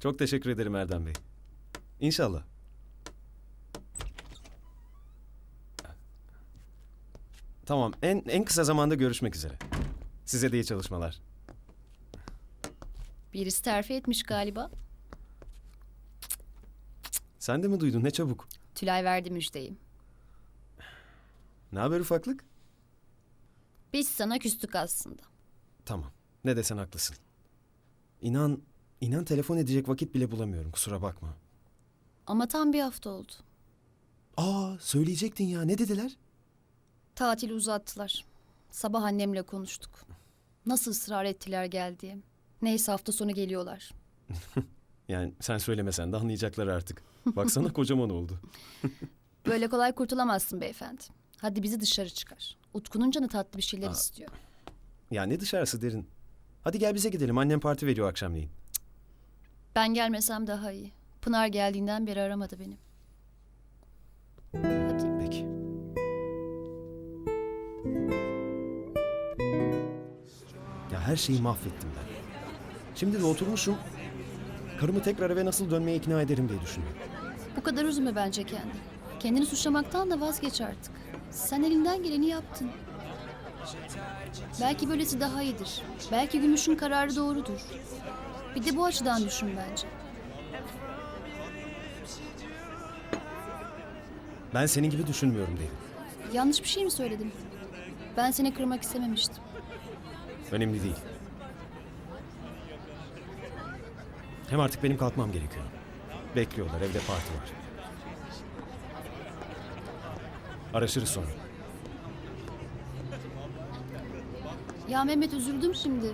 Çok teşekkür ederim Erdem Bey. İnşallah. Tamam, en en kısa zamanda görüşmek üzere. Size de iyi çalışmalar. Birisi terfi etmiş galiba. Sen de mi duydun? Ne çabuk. Tülay verdi müjdeyi. Ne haber ufaklık? Biz sana küstük aslında. Tamam. Ne desen haklısın. İnan, inan telefon edecek vakit bile bulamıyorum. Kusura bakma. Ama tam bir hafta oldu. Aa, söyleyecektin ya. Ne dediler? Tatili uzattılar. Sabah annemle konuştuk. Nasıl ısrar ettiler gel diye. Neyse hafta sonu geliyorlar. Yani sen söylemesen de anlayacaklar artık. Baksana kocaman oldu. Böyle kolay kurtulamazsın beyefendi. Hadi bizi dışarı çıkar. Utku'nun canı tatlı bir şeyler Aa. istiyor. Ya ne dışarısı derin. Hadi gel bize gidelim. Annem parti veriyor akşamleyin. Ben gelmesem daha iyi. Pınar geldiğinden beri aramadı beni. Hadi. Peki. Ya her şeyi mahvettim ben. Şimdi de oturmuşum. Karımı tekrar eve nasıl dönmeye ikna ederim diye düşünüyorum. Bu kadar üzülme bence kendini. Kendini suçlamaktan da vazgeç artık. Sen elinden geleni yaptın. Belki böylesi daha iyidir. Belki Gümüş'ün kararı doğrudur. Bir de bu açıdan düşün bence. Ben senin gibi düşünmüyorum derim. Yanlış bir şey mi söyledim? Ben seni kırmak istememiştim. Önemli değil. Hem artık benim kalkmam gerekiyor. Bekliyorlar, evde parti var. Araşırız sonra. Ya Mehmet üzüldüm şimdi.